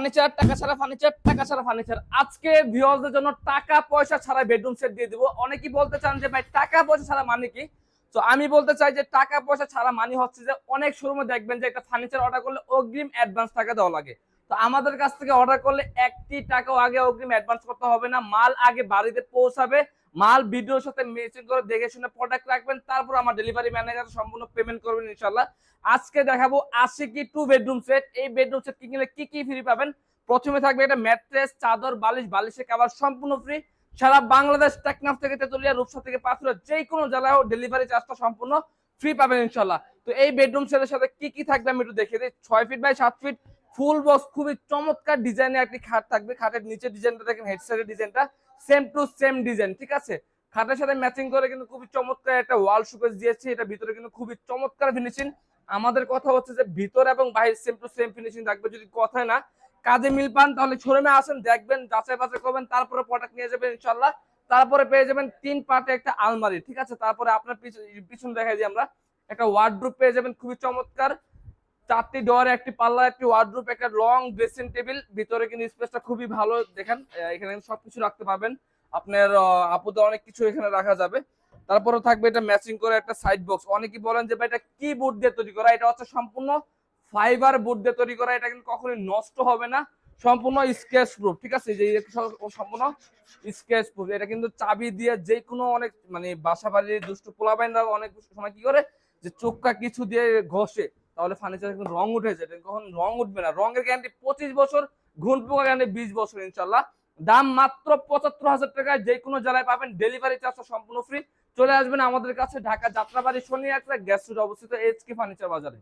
Furniture, টাকা ছাড়া furniture, টাকা ছাড়া ফার্নিচার। আজকে ভিউয়ারদের জন্য টাকা, পয়সা ছাড়া বেডরুম সেট দিয়ে দিব। অনেকেই বলতে চান যে, ভাই, টাকা, পয়সা ছাড়া মানে কি? তো আমি বলতে চাই যে, টাকা, পয়সা ছাড়া মানে হচ্ছে যে, অনেক শোরুমে দেখবেন যে, একটা ফার্নিচার অর্ডার করলে অগ্রিম অ্যাডভান্স টাকা দেওয়া লাগে। তো আমাদের কাছ থেকে অর্ডার করলে একটি টাকাও আগে অগ্রিম অ্যাডভান্স করতে হবে না। মাল আগে বাড়িতে পৌঁছাবে। মাল ভিডিওর সাথে মেসেজ করে দেখে শুনে প্রোডাক্ট রাখবেন। তারপর আমার ডেলিভারি ম্যানেজার সম্পূর্ণ পেমেন্ট করবেন ইনশাল্লাহ আজকে দেখাবো আশিকি টু বেডরুম সেট এই বেডরুম সেট কিনলে কি কি ফ্রি পাবেন? প্রথমে থাকবে একটা ম্যাট্রেস চাদর, বালিশ। বালিশের কাভার সম্পূর্ণ ফ্রি সারা বাংলাদেশ টেকনাফ থেকে তেতুলিয়া, রূপসা থেকে পাথুরা যে কোনো জেলায় ডেলিভারি চার্জটা সম্পূর্ণ ফ্রি পাবেন ইনশাল্লাহ। তো এই বেডরুম সেটের সাথে কি কি থাকবে আমি একটু দেখিয়ে দিই। ছয় ফিট বাই সাত ফিট ফুল বক্স খুবই চমৎকার ডিজাইনের একটি খাট থাকবে। খাটের নিচে ডিজাইনটা দেখেন হেড সাইডের ডিজাইনটা সেম টু। সেম ডিজাইন ঠিক আছে? খাটের সাথে ম্যাচিং করে কিন্তু খুবই চমৎকার একটা ওয়াল সুপেস দিয়েছে। এটা ভিতরে কিন্তু খুবই চমৎকার ফিনিশিং আমাদের কথা হচ্ছে যে ভিতর এবং বাইরে সেম টু সেম ফিনিশিং থাকবে। যদি কথা না কাজে মিল পান, তাহলে শোরুমে আসেন, দেখবেন, যাচাই বাছাই করবেন, তারপরে প্রোডাক্ট নিয়ে যাবেন ইনশাল্লাহ তারপরে পেয়ে যাবেন তিন পার্টে একটা আলমারি, ঠিক আছে? তারপরে আপনার পিছনে দেখাই দিই আমরা। একটা ওয়ার্ডরোব পেয়ে যাবেন, খুবই চমৎকার। চারটি ডোর একটি পাল্লা, একটি ওয়ার্ডরোব একটা লং ড্রেসিং টেবিল ভিতরে কিন্তু স্পেসটা খুবই ভালো। দেখেন এখানে সবকিছু রাখতে পারবেন। আপনার আপুদের অনেক কিছু এখানে রাখা যাবে। তারপরে থাকবে এটা ম্যাচিং করে একটা সাইড বক্স অনেকে বলেন যে এটা কি বোর্ড দিয়ে তৈরি করা, এটা হচ্ছে সম্পূর্ণ ফাইবার বোর্ড দিয়ে তৈরি করা, এটা কিন্তু কখনোই নষ্ট হবে না। সম্পূর্ণ স্কেচ প্রুফ ঠিক আছে? যে সম্পূর্ণ স্কেচ প্রুফ এটা কিন্তু চাবি দিয়ে যে কোনো অনেক মানে বাসা বাড়ির দুষ্ট পোলাবাইনরা অনেক সময় কি করে? যে চোখকা কিছু দিয়ে ঘষে, তাহলে ফার্নিচার কিন্তু রং উঠে যায়। কখন রং উঠবে না। রঙের গ্যারান্টি পঁচিশ বছর ঘুণ পোকা গ্যারান্টি বিশ বছর, ইনশাল্লাহ। দাম মাত্র পঁচাত্তর হাজার টাকায় যে কোনো জেলায় পাবেন ডেলিভারি চার্জটা সম্পূর্ণ ফ্রি চলে আসবেন আমাদের কাছে, ঢাকা যাত্রাবাড়ি শনি একটা গ্যাস অবস্থিত এইচ কে ফার্নিচার বাজারে।